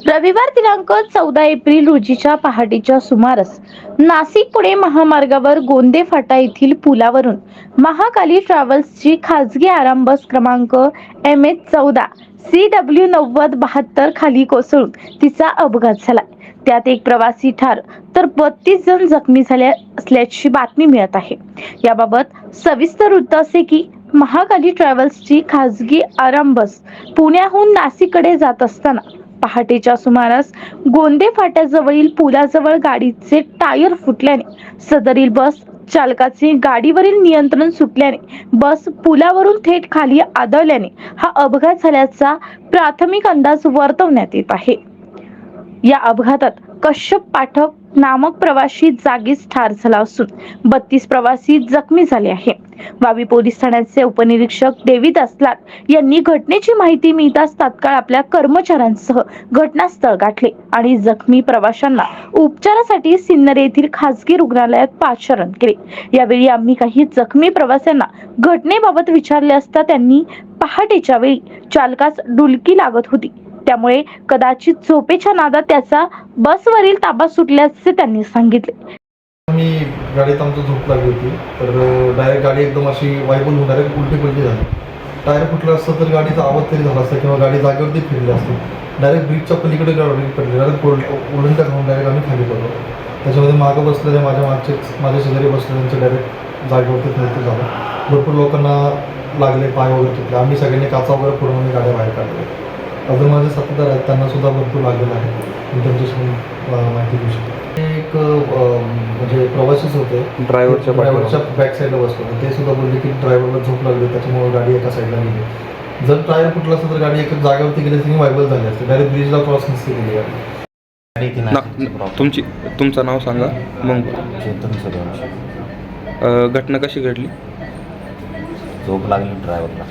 रविवार दिनांक चौदा एप्रिल रोजीच्या पहाटेच्या सुमारास नाशिक पुणे महामार्गावर गोंदे फाटा येथील पुलावरून महाकाली ट्रॅव्हल्सची खासगी आराम बस क्रमांक एम एच चौदा सी डब्ल्यू नव्वद बहात्तर खाली कोसळून तिचा अपघात झाला. त्यात एक प्रवासी ठार तर बत्तीस जण जखमी झाले असल्याची बातमी मिळत आहे. याबाबत सविस्तर वृत्त असे की महाकाली ट्रॅव्हल्सची खासगी आराम बस पुण्याहून नाशिककडे जात असताना पहाटेच्या सुमारास गोंदे फाट्याजवळील पुलाजवळ गाडीचे टायर फुटल्याने सदरील बस चालकाचे गाडीवरील नियंत्रण सुटल्याने बस पुलावरून थेट खाली आदळल्याने हा अपघात झाल्याचा प्राथमिक अंदाज वर्तवण्यात येत आहे. या अपघातात कश्यप पाठक नामक प्रवासी जागीच ठार झाला असून बत्तीस प्रवासी जखमी झाले आहे वावी पोलीस ठाण्याचे उपनिरीक्षक देविदास लाट यांनी घटनेची माहिती मिळताच तात्काळ आपल्या कर्मचाऱ्यांसह घटनास्थळ गाठले आणि जखमी प्रवाशांना उपचारासाठी सिन्नर येथील खासगी रुग्णालयात पाचारण केले. यावेळी आम्ही काही जखमी प्रवाशांना घटनेबाबत विचारले असता त्यांनी पहाटेच्या वेळी चालकास डुलकी लागत होती. त्यामुळे कदाचित झोपेच्या नादात त्याचा बसवरील ताबा सुटल्याचे त्यांनी सांगितले. मी गाडीत आमचं झोप लागली होती. तर डायरेक्ट गाडी एकदम अशी वायबल होऊन डायरेक्ट उलटी पलटी झाली. टायर फुटलं असतं तर गाडीचा आवाज तरी झाला असता किंवा गाडी जागेवरती फिरली असती. डायरेक्ट ब्रिजच्या पलीकडे गाडी पडली. डायरेक्ट उलंटा खाऊन डायरेक्ट आम्ही खाली पडलो. त्याच्यामध्ये मागं बसलेले माझ्या मागचे माझ्या शेजारी बसलेल्यांचं डायरेक्ट जागेवरती मृत्यू झाला. भरपूर लोकांना लागले पाय वगैरे तुटले. आम्ही सगळ्यांनी काचा वगैरे फोडून गाड्या बाहेर काढल्या. अजून माझे साथीदार आहेत त्यांना सुद्धा भरपूर लागलेलं आहे. मी त्यांच्याशी माहिती घेऊ शकतो. ते एक म्हणजे प्रवासीच होते. ड्रायव्हरच्या ड्रायव्हरच्या बॅक साईडला बसलो. होते. ते सुद्धा बोलले की ड्रायव्हरला झोप लागली त्याच्यामुळे गाडी एका साईडला गेली. जर टायर फुटलं असतं तर गाडी एका जागेवरती गेली असती वायबल झाली असते. डायरेक्ट ब्रिजला क्रॉस नसते गेली गाडी ना. तुमची तुमचं नाव सांगा. मग. चेतन सूर्यवंशी अ, घटना कशी घडली? झोप लागली ड्रायव्हरला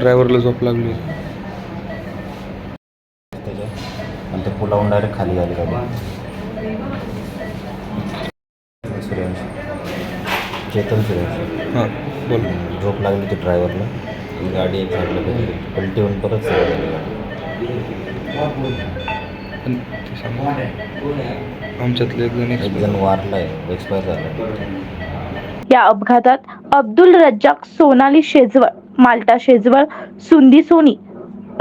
ड्रायव्हरला झोप लागली. त्याच्या आणि ते पुलावून डायरेक्ट खाली झाली गाडी. सूर्यवंशी चेतन सूर्यवंशी हां बोल. झोप लागली ती ड्रायव्हरला गाडी एक पलटी होऊन परत. आमच्यातले एक जण एक expire. जण वारला आहे एक्सपायर झाला या अपघातात अब्दुल रज्जाक सोनाली शेजवळ माल्टा शेजवळ सुंदी सोनी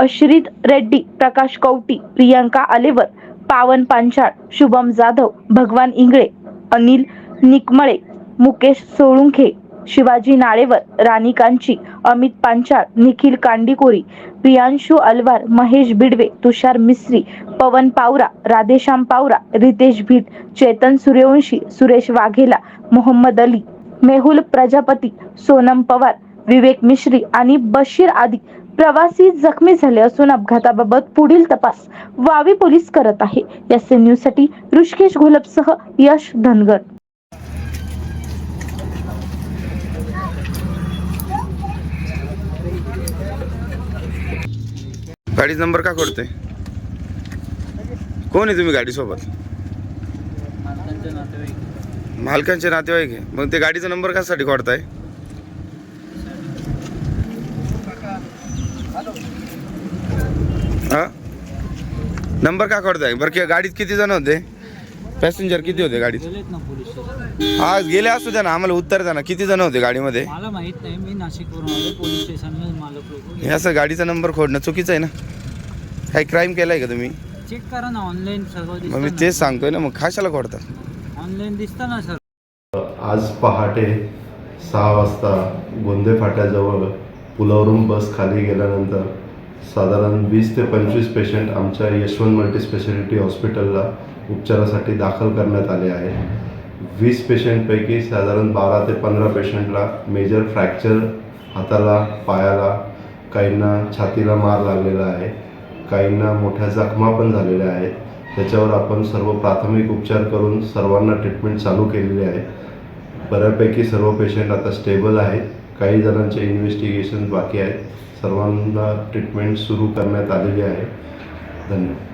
अश्रित रेड्डी प्रकाश कवटी प्रियांका आलेवर पावन पांचाळ शुभम जाधव भगवान इंगळे अनिल निकमळे मुकेश सोळुंखे शिवाजी नाळेवर राणी कांची अमित पांचाळ निखिल कांडीकोरी प्रियांशु अलवार महेश बिडवे तुषार मिस्त्री पवन पावरा राधेश्याम पावरा रितेश भीट चेतन सूर्यवंशी सुरेश वाघेला मोहम्मद अली मेहुल प्रजापती सोनम पवार विवेक मिश्री आणि बशीर आदी प्रवासी जखमी झाले असून अपघाताबाबत पुढील तपास वावी पोलीस करत आहे. एस एन न्यूजसाठी ऋषिकेश घोलपसह यश धनगर. गाडीचा नंबर का खोडतोय? कोण आहे तुम्ही गाडीसोबत? मालकांचे नातेवाईक आहे. मग ते गाडीचा नंबर कशासाठी खोडताय? हा? नंबर का खोडताय बरं की गाडीत किती जण होते? पॅसेंजर किती होते गाडीत? गेलेत ना पोलीस स्टेशन हा गेले असू द्या ना आम्हाला उत्तर द्या ना किती जण होते गाडीमध्ये? मला माहीत नाही मी नाशिकवरून आलो पोलीस स्टेशनला मालक लोक हे असं गाडीचा नंबर खोडणं चुकीचं आहे ना? काही क्राईम केलाय का तुम्ही? चेक करा ना ऑनलाईन सगळं मग मी दिसतं तेच सांगतोय ना मग कशाला खोडतात ऑनलाईन दिसतं ना सर आज पहाटे सहा वाजता गोंदे फाट्याजवळ पुलावरून बस खाली गेल्यानंतर साधारण वीस ते पंचवीस पेशंट आमच्या यशवंत मल्टीस्पेशालिटी हॉस्पिटलला उपचारासाठी दाखल करण्यात आले आहेत वीस पेशंटपैकी साधारण बारा ते पंधरा पेशंटला मेजर फ्रॅक्चर हाताला पायाला काहींना छातीला मार लागलेला आहे. काहींना मोठ्या जखमा पण झालेल्या आहेत. त्याच्यावर आपण सर्व प्राथमिक उपचार करून सर्वांना ट्रीटमेंट चालू केलेली आहे. बऱ्यापैकी सर्व पेशंट आता स्टेबल आहेत. काही जणांचे इन्व्हेस्टिगेशन बाकी आहेत. सर्वांना ट्रीटमेंट सुरू करण्यात आलेली आहे. धन्यवाद.